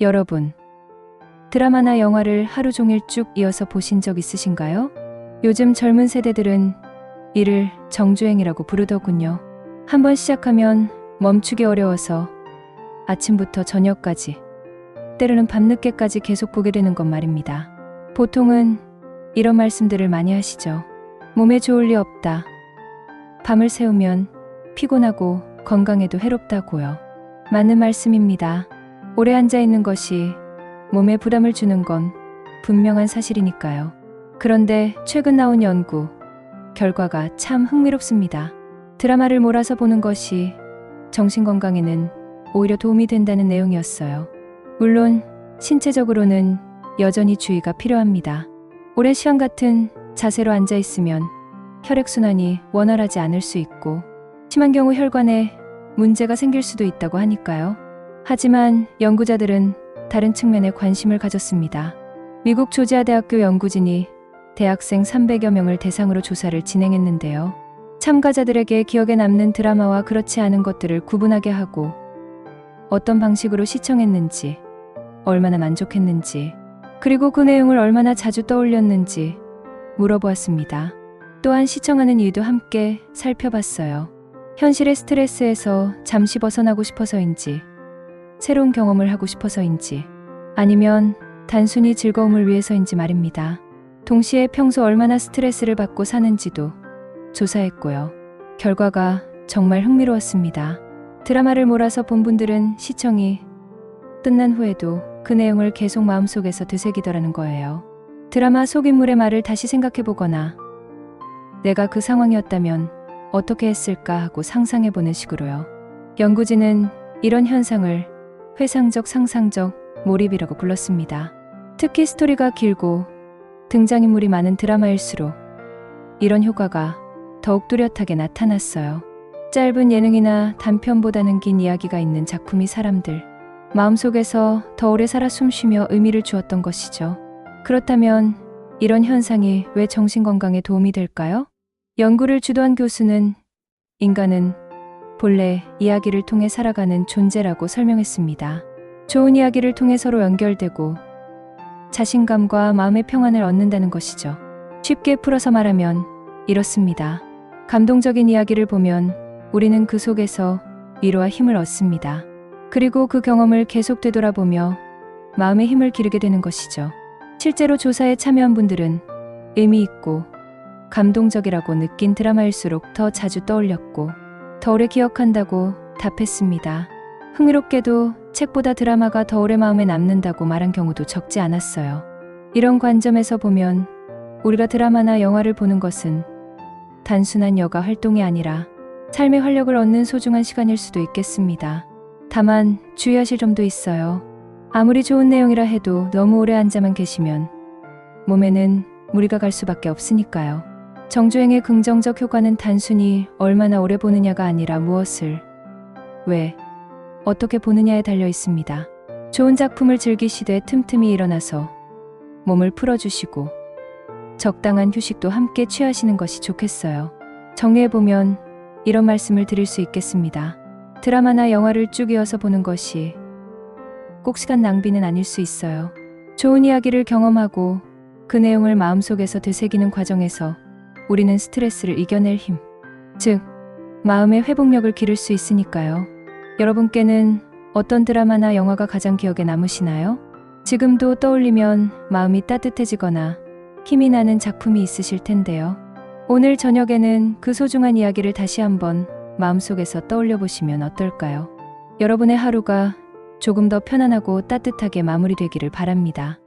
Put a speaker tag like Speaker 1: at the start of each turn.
Speaker 1: 여러분, 드라마나 영화를 하루 종일 쭉 이어서 보신 적 있으신가요? 요즘 젊은 세대들은 이를 정주행이라고 부르더군요. 한번 시작하면 멈추기 어려워서 아침부터 저녁까지, 때로는 밤늦게까지 계속 보게 되는 것 말입니다. 보통은 이런 말씀들을 많이 하시죠. 몸에 좋을 리 없다. 밤을 새우면 피곤하고 건강에도 해롭다고요. 맞는 말씀입니다. 오래 앉아 있는 것이 몸에 부담을 주는 건 분명한 사실이니까요. 그런데 최근 나온 연구 결과가 참 흥미롭습니다. 드라마를 몰아서 보는 것이 정신 건강에는 오히려 도움이 된다는 내용이었어요. 물론 신체적으로는 여전히 주의가 필요합니다. 오랜 시간 같은 자세로 앉아 있으면 혈액순환이 원활하지 않을 수 있고 심한 경우 혈관에 문제가 생길 수도 있다고 하니까요. 하지만 연구자들은 다른 측면에 관심을 가졌습니다. 미국 조지아 대학교 연구진이 대학생 300여 명을 대상으로 조사를 진행했는데요. 참가자들에게 기억에 남는 드라마와 그렇지 않은 것들을 구분하게 하고 어떤 방식으로 시청했는지, 얼마나 만족했는지, 그리고 그 내용을 얼마나 자주 떠올렸는지 물어보았습니다. 또한 시청하는 이유도 함께 살펴봤어요. 현실의 스트레스에서 잠시 벗어나고 싶어서인지, 새로운 경험을 하고 싶어서인지, 아니면 단순히 즐거움을 위해서인지 말입니다. 동시에 평소 얼마나 스트레스를 받고 사는지도 조사했고요. 결과가 정말 흥미로웠습니다. 드라마를 몰아서 본 분들은 시청이 끝난 후에도 그 내용을 계속 마음속에서 되새기더라는 거예요. 드라마 속인물의 말을 다시 생각해보거나 내가 그 상황이었다면 어떻게 했을까 하고 상상해보는 식으로요. 연구진은 이런 현상을 회상적 상상적 몰입이라고 불렀습니다. 특히 스토리가 길고 등장인물이 많은 드라마일수록 이런 효과가 더욱 뚜렷하게 나타났어요. 짧은 예능이나 단편보다는 긴 이야기가 있는 작품이 사람들 마음속에서 더 오래 살아 숨쉬며 의미를 주었던 것이죠. 그렇다면 이런 현상이 왜 정신건강에 도움이 될까요? 연구를 주도한 교수는 인간은 본래 이야기를 통해 살아가는 존재라고 설명했습니다. 좋은 이야기를 통해 서로 연결되고 자신감과 마음의 평안을 얻는다는 것이죠. 쉽게 풀어서 말하면 이렇습니다. 감동적인 이야기를 보면 우리는 그 속에서 위로와 힘을 얻습니다. 그리고 그 경험을 계속 되돌아보며 마음의 힘을 기르게 되는 것이죠. 실제로 조사에 참여한 분들은 의미 있고 감동적이라고 느낀 드라마일수록 더 자주 떠올렸고 더 오래 기억한다고 답했습니다. 흥미롭게도 책보다 드라마가 더 오래 마음에 남는다고 말한 경우도 적지 않았어요. 이런 관점에서 보면 우리가 드라마나 영화를 보는 것은 단순한 여가 활동이 아니라 삶의 활력을 얻는 소중한 시간일 수도 있겠습니다. 다만 주의하실 점도 있어요. 아무리 좋은 내용이라 해도 너무 오래 앉아만 계시면 몸에는 무리가 갈 수밖에 없으니까요. 정주행의 긍정적 효과는 단순히 얼마나 오래 보느냐가 아니라 무엇을, 왜, 어떻게 보느냐에 달려 있습니다. 좋은 작품을 즐기시되 틈틈이 일어나서 몸을 풀어주시고 적당한 휴식도 함께 취하시는 것이 좋겠어요. 정리해보면 이런 말씀을 드릴 수 있겠습니다. 드라마나 영화를 쭉 이어서 보는 것이 꼭 시간 낭비는 아닐 수 있어요. 좋은 이야기를 경험하고 그 내용을 마음속에서 되새기는 과정에서 우리는 스트레스를 이겨낼 힘, 즉, 마음의 회복력을 기를 수 있으니까요. 여러분께는 어떤 드라마나 영화가 가장 기억에 남으시나요? 지금도 떠올리면 마음이 따뜻해지거나 힘이 나는 작품이 있으실 텐데요. 오늘 저녁에는 그 소중한 이야기를 다시 한번 마음속에서 떠올려 보시면 어떨까요? 여러분의 하루가 조금 더 편안하고 따뜻하게 마무리되기를 바랍니다.